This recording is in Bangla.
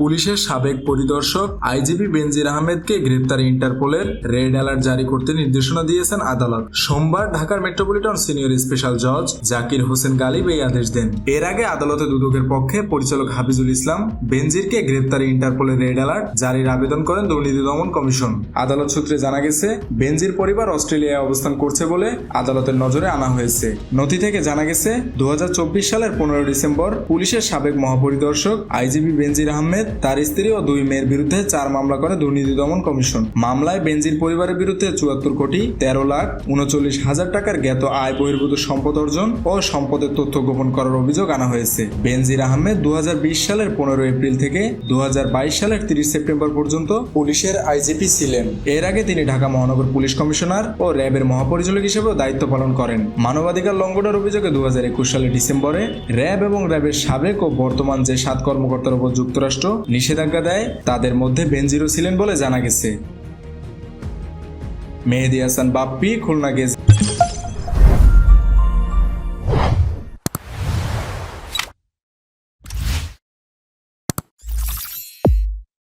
পুলিশের সাবেক পরিদর্শক আইজিপি বেনজির আহমেদকে গ্রেপ্তারে ইন্টারপোলের রেড অ্যালার্ট জারি করতে নির্দেশনা দিয়েছেন আদালত। সোমবার ঢাকার মেট্রোপলিটন সিনিয়র স্পেশাল জজ জাকির হোসেন গালিব এই আদেশ দেন। এর আগে আদালতে দুদকের পক্ষে পরিচালক হাফিজুল ইসলাম বেনজিরকে গ্রেপ্তারে ইন্টারপোলের রেড অ্যালার্ট জারির আবেদন করেন দুর্নীতি দমন কমিশন। আদালত সূত্রে জানা গেছে, বেনজির পরিবার অস্ট্রেলিয়ায় অবস্থান করছে বলে আদালতের নজরে আনা হয়েছে। নথি থেকে জানা গেছে দু হাজার চব্বিশ সালের পনেরো ডিসেম্বর পুলিশের সাবেক মহাপরিদর্শক আইজিপি বেনজির আহমেদ তার স্ত্রী ও দুই মেয়ের বিরুদ্ধে চার মামলা করে দুর্নীতি দমন কমিশন। মামলায় বেনজির পরিবারের বিরুদ্ধে চুয়াত্তর কোটি, তেরো লাখ, উনচল্লিশ হাজার টাকার জ্ঞাত আয় বহির্ভূত সম্পদ অর্জন ও সম্পদের তথ্য গোপন করার অভিযোগ আনা হয়েছে। বেনজির আহমেদ দু হাজার বিশ সালের পনেরো এপ্রিল থেকে দু হাজার বাইশ সালের তিরিশ সেপ্টেম্বর পর্যন্ত পুলিশের আইজিপি ছিলেন। এর আগে তিনি ঢাকা মহানগর পুলিশ কমিশনার ও র্যাবের মহাপরিচালক হিসেবেও দায়িত্ব পালন করেন। মানবাধিকার লঙ্ঘনের অভিযোগে দু হাজার একুশ সালের ডিসেম্বরে র্যাব এবং র্যাবের সাবেক ও বর্তমান যে সাত কর্মকর্তার উপর যুক্তরাষ্ট্র নিষেধাজ্ঞা দেয় তাদের মধ্যে বেনজিরো ছিলেন বলে জানা গেছে। মেহেদি হাসান বাপ্পি খুলনা গেজ